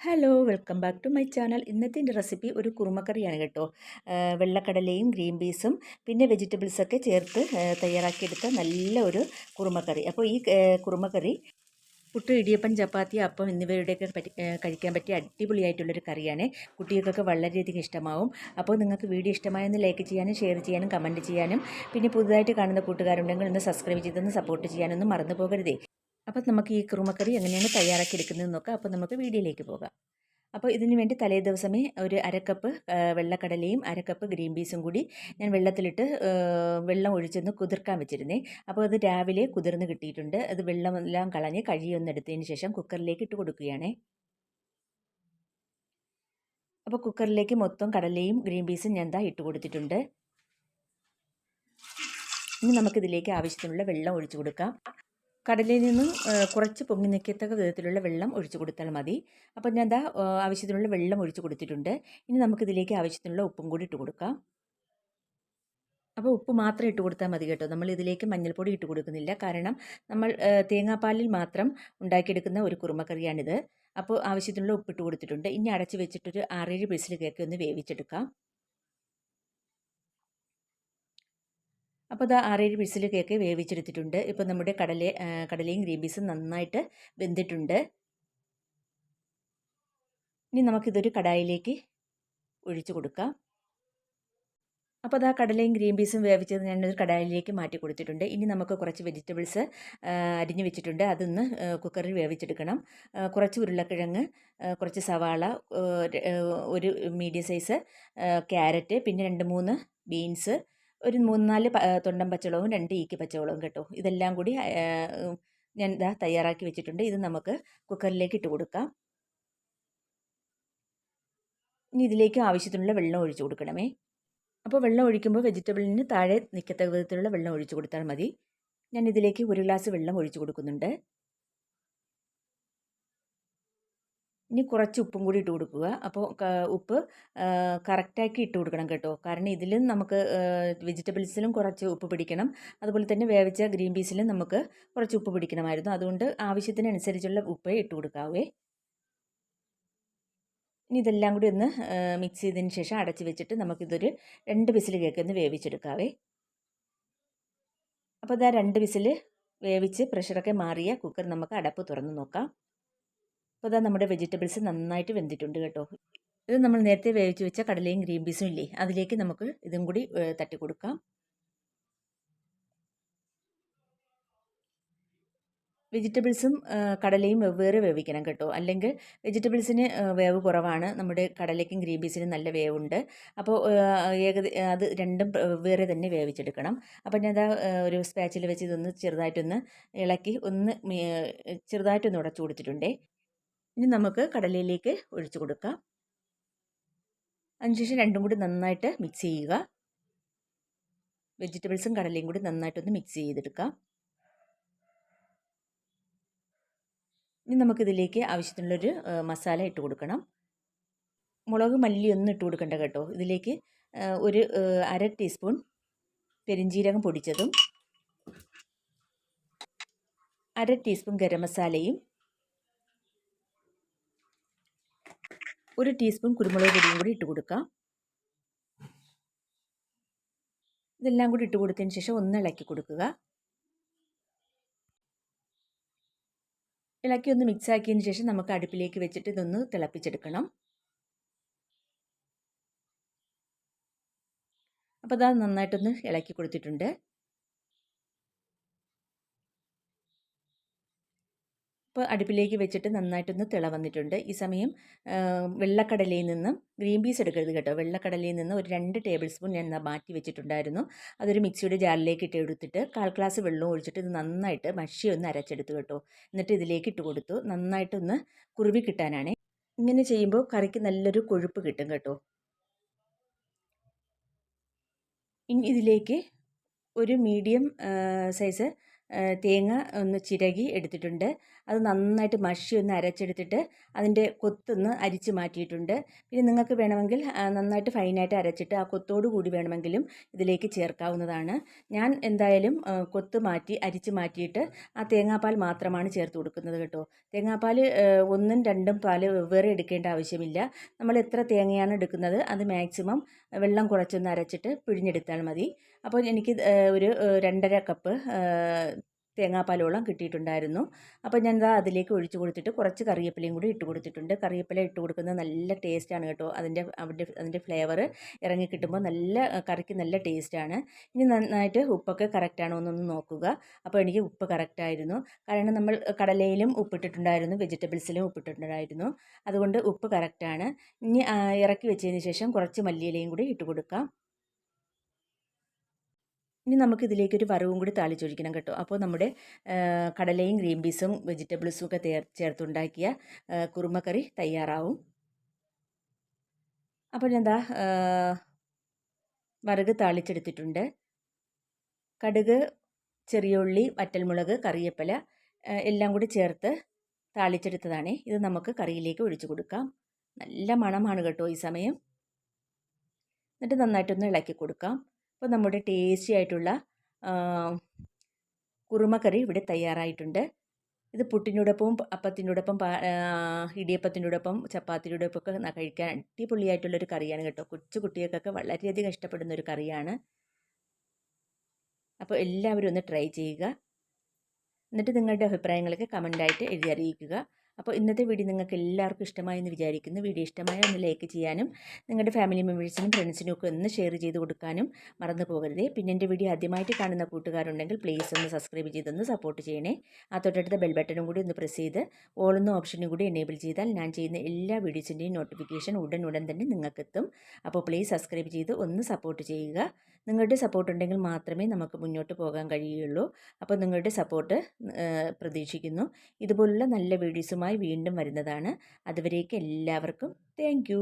Hello welcome back to my channel ഇന്നത്തെ എന്റെ recipe ഒരു കുറുമക്കറിയാണ് കേട്ടോ. വെള്ളക്കടലയും ഗ്രീൻ പീസും പിന്നെ വെജിറ്റബിൾസൊക്കെ ചേർത്ത് തയ്യാറാക്കിയെടുത്ത നല്ല ഒരു കുറുമക്കറി. അപ്പോൾ ഈ കുറുമക്കറി പുട്ട് ഇടിയപ്പൻ ചപ്പാത്തി അപ്പം എന്നിവയുടെയൊക്കെ പറ്റി കഴിക്കാൻ പറ്റിയ അടിപൊളിയായിട്ടുള്ളൊരു കറിയാണ്. കുട്ടികൾക്കൊക്കെ വളരെയധികം ഇഷ്ടമാവും. അപ്പോൾ നിങ്ങൾക്ക് വീഡിയോ ഇഷ്ടമായെന്ന് ലൈക്ക് ചെയ്യാനും ഷെയർ ചെയ്യാനും കമന്റ് ചെയ്യാനും പിന്നെ പുതുതായിട്ട് കാണുന്ന കൂട്ടുകാരുണ്ടെങ്കിൽ ഒന്ന് സബ്സ്ക്രൈബ് ചെയ്തൊന്ന് സപ്പോർട്ട് ചെയ്യാനൊന്നും മറന്നു പോകരുതേ. അപ്പോൾ നമുക്ക് ഈ കുറുമക്കറി എങ്ങനെയാണ് തയ്യാറാക്കി എടുക്കുന്നത് നോക്കാം. അപ്പോൾ നമുക്ക് വീഡിയോയിലേക്ക് പോകാം. അപ്പോൾ ഇതിന് വേണ്ടി തലേ ദിവസമേ ഒരു അരക്കപ്പ് വെള്ളക്കടലയും അരക്കപ്പ് ഗ്രീൻ പീസും കൂടി ഞാൻ വെള്ളത്തിലിട്ട് വെള്ളം ഒഴിച്ചൊന്ന് കുതിർക്കാൻ വെച്ചിരുന്നേ. അപ്പോൾ അത് രാവിലെ കുതിർന്ന് കിട്ടിയിട്ടുണ്ട്. അത് വെള്ളമെല്ലാം കളഞ്ഞ് കഴിയൊന്നെടുത്തതിന് ശേഷം കുക്കറിലേക്ക് ഇട്ട് കൊടുക്കുകയാണ്. അപ്പോൾ കുക്കറിലേക്ക് മൊത്തം കടലയും ഗ്രീൻ പീസും ഞാൻ ദാ ഇട്ട് കൊടുത്തിട്ടുണ്ട്. ഇനി നമുക്കിതിലേക്ക് ആവശ്യത്തിനുള്ള വെള്ളം ഒഴിച്ചു കൊടുക്കാം. കടലയിൽ നിന്നും കുറച്ച് പൊങ്ങി നിൽക്കത്തക്ക വിധത്തിലുള്ള വെള്ളം ഒഴിച്ചു കൊടുത്താൽ മതി. അപ്പോൾ ഞാൻ ദാ ആവശ്യത്തിനുള്ള വെള്ളം ഒഴിച്ചു കൊടുത്തിട്ടുണ്ട്. ഇനി നമുക്കിതിലേക്ക് ആവശ്യത്തിനുള്ള ഉപ്പും കൂടി ഇട്ട് കൊടുക്കാം. അപ്പോൾ ഉപ്പ് മാത്രം ഇട്ട് കൊടുത്താൽ മതി കേട്ടോ. നമ്മൾ ഇതിലേക്ക് മഞ്ഞൾപ്പൊടി ഇട്ട് കൊടുക്കുന്നില്ല. കാരണം നമ്മൾ തേങ്ങാപ്പാലിൽ മാത്രം ഉണ്ടാക്കിയെടുക്കുന്ന ഒരു കുറുമക്കറിയാണിത്. അപ്പോൾ ആവശ്യത്തിനുള്ള ഉപ്പ് ഇട്ട് കൊടുത്തിട്ടുണ്ട്. ഇനി അടച്ച് വെച്ചിട്ടൊരു ആറേഴ് പിസിൽ കേക്ക് ഒന്ന് വേവിച്ചെടുക്കാം. അപ്പോൾ അത് ആറേഴ് പിസിൽ കേക്ക് വേവിച്ചെടുത്തിട്ടുണ്ട്. ഇപ്പോൾ നമ്മുടെ കടല കടലയും ഗ്രീൻ പീസും നന്നായിട്ട് വെന്തിട്ടുണ്ട്. ഇനി നമുക്കിതൊരു കടായിലേക്ക് ഒഴിച്ചു കൊടുക്കാം. അപ്പോൾ അത് ആ കടലയും ഗ്രീൻ പീസും വേവിച്ചത് ഞാനൊരു കടായിലേക്ക് മാറ്റി കൊടുത്തിട്ടുണ്ട്. ഇനി നമുക്ക് കുറച്ച് വെജിറ്റബിൾസ് അരിഞ്ഞു വെച്ചിട്ടുണ്ട്. അതൊന്ന് കുക്കറിൽ വേവിച്ചെടുക്കണം. കുറച്ച് ഉരുളക്കിഴങ്ങ് കുറച്ച് സവാള ഒരു മീഡിയം സൈസ് ക്യാരറ്റ് പിന്നെ രണ്ട് മൂന്ന് ബീൻസ് ഒരു മൂന്ന് നാല് തൊണ്ടൻ പച്ചവളവും രണ്ട് ഈക്കി പച്ചവളവും കേട്ടോ. ഇതെല്ലാം കൂടി ഞാൻ ഇതാ തയ്യാറാക്കി വെച്ചിട്ടുണ്ട്. ഇത് നമുക്ക് കുക്കറിലേക്ക് ഇട്ട് കൊടുക്കാം. ഇനി ഇതിലേക്ക് ആവശ്യത്തിനുള്ള വെള്ളം ഒഴിച്ചു കൊടുക്കണമേ. അപ്പോൾ വെള്ളം ഒഴിക്കുമ്പോൾ വെജിറ്റബിളിന് താഴെ നിൽക്കത്തക്ക വിധത്തിലുള്ള വെള്ളം ഒഴിച്ചു കൊടുത്താൽ മതി. ഞാൻ ഇതിലേക്ക് ഒരു ഗ്ലാസ് വെള്ളം ഒഴിച്ചു കൊടുക്കുന്നുണ്ട്. ഇനി കുറച്ച് ഉപ്പും കൂടി ഇട്ട് കൊടുക്കുക. അപ്പോൾ ഉപ്പ് കറക്റ്റാക്കി ഇട്ട് കൊടുക്കണം കേട്ടോ. കാരണം ഇതിലും നമുക്ക് വെജിറ്റബിൾസിലും കുറച്ച് ഉപ്പ് പിടിക്കണം. അതുപോലെ തന്നെ വേവിച്ച ഗ്രീൻ പീസിലും നമുക്ക് കുറച്ച് ഉപ്പ് പിടിക്കണമായിരുന്നു. അതുകൊണ്ട് ആവശ്യത്തിനനുസരിച്ചുള്ള ഉപ്പേ ഇട്ട് കൊടുക്കാവേ. ഇനി ഇതെല്ലാം കൂടി ഒന്ന് മിക്സ് ചെയ്തതിന് ശേഷം അടച്ച് വെച്ചിട്ട് നമുക്കിതൊരു രണ്ട് വിസിൽ കേക്ക് ഒന്ന് വേവിച്ചെടുക്കാവേ. അപ്പോൾ ഇതാ രണ്ട് വിസിൽ വേവിച്ച് പ്രഷറൊക്കെ മാറിയ കുക്കർ നമുക്ക് അടപ്പ് തുറന്ന് നോക്കാം. അപ്പോൾ ഇതാ നമ്മുടെ വെജിറ്റബിൾസ് നന്നായിട്ട് വെന്തിട്ടുണ്ട് കേട്ടോ. ഇത് നമ്മൾ നേരത്തെ വേവിച്ച് വെച്ച കടലയും ഗ്രീൻ പീസും ഇല്ലേ അതിലേക്ക് നമുക്ക് ഇതും കൂടി തട്ടി കൊടുക്കാം വെജിറ്റബിൾസും കടലയും വെവ്വേറെ വേവിക്കണം കേട്ടോ. അല്ലെങ്കിൽ വെജിറ്റബിൾസിന് വേവ് കുറവാണ്. നമ്മുടെ കടലയ്ക്കും ഗ്രീൻ പീസിനും നല്ല വേവുണ്ട്. അപ്പോൾ ഏകദേശം അത് രണ്ടും വെവ്വേറെ തന്നെ വേവിച്ചെടുക്കണം. അപ്പോൾ ഞാൻ അതാ ഒരു സ്പാച്ചിൽ വെച്ച് ഇതൊന്ന് ചെറുതായിട്ടൊന്ന് ഇളക്കി ഒന്ന് ചെറുതായിട്ടൊന്ന് ഉടച്ചു കൊടുത്തിട്ടുണ്ടേ. ഇനി നമുക്ക് കടലയിലേക്ക് ഒഴിച്ചു കൊടുക്കാം. അതിനുശേഷം രണ്ടും കൂടി നന്നായിട്ട് മിക്സ് ചെയ്യുക. വെജിറ്റബിൾസും കടലയും കൂടി നന്നായിട്ടൊന്ന് മിക്സ് ചെയ്തെടുക്കാം. ഇനി നമുക്കിതിലേക്ക് ആവശ്യത്തിനുള്ളൊരു മസാല ഇട്ട് കൊടുക്കണം. മുളക് മല്ലി ഒന്നും ഇട്ട് കൊടുക്കണ്ട കേട്ടോ. ഇതിലേക്ക് ഒരു അര ടീസ്പൂൺ പെരിഞ്ജീരകം പൊടിച്ചതും അര ടീസ്പൂൺ ഗരം മസാലയും ഒരു ടീസ്പൂൺ കുരുമുളക് പൊടിയും കൂടി ഇട്ട് കൊടുക്കാം ഇതെല്ലാം കൂടി ഇട്ട് കൊടുത്തതിന് ശേഷം ഒന്ന് ഇളക്കി കൊടുക്കുക. ഇളക്കി ഒന്ന് മിക്സ് ആക്കിയതിന് ശേഷം നമുക്ക് അടുപ്പിലേക്ക് വെച്ചിട്ട് ഇതൊന്ന് തിളപ്പിച്ചെടുക്കണം. അപ്പോൾ അത് നന്നായിട്ടൊന്ന് ഇളക്കി കൊടുത്തിട്ടുണ്ട്. ഇപ്പോൾ അടുപ്പിലേക്ക് വെച്ചിട്ട് നന്നായിട്ടൊന്ന് തിള വന്നിട്ടുണ്ട് ഈ സമയം വെള്ളക്കടലയിൽ നിന്നും ഗ്രീൻ പീസ് എടുക്കരുത് കേട്ടോ. വെള്ളക്കടലയിൽ നിന്ന് ഒരു രണ്ട് ടേബിൾ സ്പൂൺ ഞാൻ മാറ്റി വെച്ചിട്ടുണ്ടായിരുന്നു. അതൊരു മിക്സിയുടെ ജാറിലേക്ക് ഇട്ട് എടുത്തിട്ട് കാൽ ഗ്ലാസ് വെള്ളം ഒഴിച്ചിട്ട് ഇത് നന്നായിട്ട് മഷി ഒന്ന് അരച്ചെടുത്തു കേട്ടോ. എന്നിട്ട് ഇതിലേക്ക് ഇട്ട് കൊടുത്തു. നന്നായിട്ടൊന്ന് കുറുവി കിട്ടാനാണ്. ഇങ്ങനെ ചെയ്യുമ്പോൾ കറിക്ക് നല്ലൊരു കൊഴുപ്പ് കിട്ടും കേട്ടോ. ഇനി ഇതിലേക്ക് ഒരു മീഡിയം സൈസ് തേങ്ങ ഒന്ന് ചിരകി എടുത്തിട്ടുണ്ട്. അത് നന്നായിട്ട് മഷി ഒന്ന് അരച്ചെടുത്തിട്ട് അതിന്റെ കൊത്തൊന്ന് അരിച്ച് മാറ്റിയിട്ടുണ്ട്. പിന്നെ നിങ്ങൾക്ക് വേണമെങ്കിൽ നന്നായിട്ട് ഫൈനായിട്ട് അരച്ചിട്ട് ആ കൊത്തോടു കൂടി വേണമെങ്കിലും ഇതിലേക്ക് ചേർക്കാവുന്നതാണ്. ഞാൻ എന്തായാലും കൊത്ത് മാറ്റി അരിച്ച് മാറ്റിയിട്ട് ആ തേങ്ങാപ്പാൽ മാത്രമാണ് ചേർത്ത് കൊടുക്കുന്നത് കേട്ടോ. തേങ്ങാപ്പാൽ ഒന്നും രണ്ടും പാൽ വെവ്വേറെ എടുക്കേണ്ട ആവശ്യമില്ല. നമ്മൾ എത്ര തേങ്ങയാണ് എടുക്കുന്നത് അത് മാക്സിമം വെള്ളം കുറച്ചൊന്ന് അരച്ചിട്ട് പിഴിഞ്ഞെടുത്താൽ മതി. അപ്പോൾ എനിക്ക് ഒരു രണ്ടര കപ്പ് തേങ്ങാപ്പാലോളം കിട്ടിയിട്ടുണ്ടായിരുന്നു. അപ്പോൾ ഞാൻ ഇതാ അതിലേക്ക് ഒഴിച്ചു കൊടുത്തിട്ട് കുറച്ച് കറിവേപ്പിലയും കൂടി ഇട്ട് കൊടുത്തിട്ടുണ്ട്. കറിവേപ്പില ഇട്ട് കൊടുക്കുന്നത് നല്ല ടേസ്റ്റാണ് കേട്ടോ. അതിന്റെ അവിടെ അതിന്റെ ഫ്ലേവർ ഇറങ്ങി കിട്ടുമ്പോൾ നല്ല കറിക്ക് നല്ല ടേസ്റ്റാണ് ഇനി നന്നായിട്ട് ഉപ്പൊക്കെ കറക്റ്റാണോ എന്നൊന്ന് നോക്കുക. അപ്പോൾ എനിക്ക് ഉപ്പ് കറക്റ്റായിരുന്നു കാരണം നമ്മൾ കടലയിലും ഉപ്പിട്ടിട്ടുണ്ടായിരുന്നു. വെജിറ്റബിൾസിലും ഉപ്പിട്ടിട്ടുണ്ടായിരുന്നു. അതുകൊണ്ട് ഉപ്പ് കറക്റ്റാണ് ഇനി ഇറക്കി വെച്ചതിന് ശേഷം കുറച്ച് മല്ലിയിലയും കൂടി ഇട്ട് കൊടുക്കാം. ഇനി നമുക്ക് ഇതിലേക്ക് ഒരു വറവും കൂടി താളിച്ചൊഴിക്കണം കേട്ടോ. അപ്പോൾ നമ്മുടെ കടലയും ഗ്രീൻ പീസും വെജിറ്റബിൾസും ഒക്കെ ചേർത്തുണ്ടാക്കിയ കുറുമക്കറി തയ്യാറാവും. അപ്പോൾ എന്താ വറക് താളിച്ചെടുത്തിട്ടുണ്ട്. കടുക് ചെറിയ ഉള്ളി വറ്റൽമുളക് കറിയപ്പല എല്ലാം കൂടി ചേർത്ത് താളിച്ചെടുത്തതാണ്. ഇത് നമുക്ക് കറിയിലേക്ക് ഒഴിച്ചു കൊടുക്കാം. നല്ല മണമാണ് കേട്ടോ ഈ സമയം. എന്നിട്ട് നന്നായിട്ടൊന്ന് ഇളക്കി കൊടുക്കാം. അപ്പോൾ നമ്മുടെ ടേസ്റ്റി ആയിട്ടുള്ള കുറുമക്കറി ഇവിടെ തയ്യാറായിട്ടുണ്ട്. ഇത് പുട്ടിനോടൊപ്പവും അപ്പത്തിനോടൊപ്പം ഇടിയപ്പത്തിനോടൊപ്പം ചപ്പാത്തിനോടൊപ്പം ഒക്കെ കഴിക്കാൻ അടിപൊളിയായിട്ടുള്ളൊരു കറിയാണ് കേട്ടോ. കൊച്ചു കുട്ടികൾക്കൊക്കെ വളരെയധികം ഇഷ്ടപ്പെടുന്ന ഒരു കറിയാണ്. അപ്പോൾ എല്ലാവരും ഒന്ന് ട്രൈ ചെയ്യുക. എന്നിട്ട് നിങ്ങളുടെ അഭിപ്രായങ്ങളൊക്കെ കമന്റായിട്ട് എഴുതി അറിയിക്കുക. അപ്പോൾ ഇന്നത്തെ വീഡിയോ നിങ്ങൾക്ക് എല്ലാവർക്കും ഇഷ്ടമായെന്ന് വിചാരിക്കുന്നു. വീഡിയോ ഇഷ്ടമായ ഒന്ന് ലൈക്ക് ചെയ്യാനും നിങ്ങളുടെ ഫാമിലി മെമ്പേഴ്സിനും ഫ്രണ്ട്സിനും ഒക്കെ ഒന്ന് ഷെയർ ചെയ്ത് കൊടുക്കാനും മറന്നു പോകരുതേ. പിന്നെ എന്റെ വീഡിയോ ആദ്യമായിട്ട് കാണുന്ന കൂട്ടുകാരുണ്ടെങ്കിൽ പ്ലീസ് ഒന്ന് സബ്സ്ക്രൈബ് ചെയ്തൊന്ന് സപ്പോർട്ട് ചെയ്യണേ. ആ തൊട്ടടുത്ത ബെൽ ബട്ടണും കൂടി ഒന്ന് പ്രസ് ചെയ്ത് ഓളുന്ന ഓപ്ഷനും കൂടി എനേബിൾ ചെയ്താൽ ഞാൻ ചെയ്യുന്ന എല്ലാ വീഡിയോസിന്റെയും നോട്ടിഫിക്കേഷൻ ഉടൻ ഉടൻ തന്നെ നിങ്ങൾക്കെത്തും. അപ്പോൾ പ്ലീസ് സബ്സ്ക്രൈബ് ചെയ്ത് ഒന്ന് സപ്പോർട്ട് ചെയ്യുക. നിങ്ങളുടെ സപ്പോർട്ട് ഉണ്ടെങ്കിൽ മാത്രമേ നമുക്ക് മുന്നോട്ട് പോകാൻ കഴിയുള്ളൂ. അപ്പോൾ നിങ്ങളുടെ സപ്പോർട്ട് പ്രതീക്ഷിക്കുന്നു. ഇതുപോലുള്ള നല്ല വീഡിയോസുമായി വീണ്ടും വരുന്നതാണ്. അതുവരേക്ക് എല്ലാവർക്കും താങ്ക്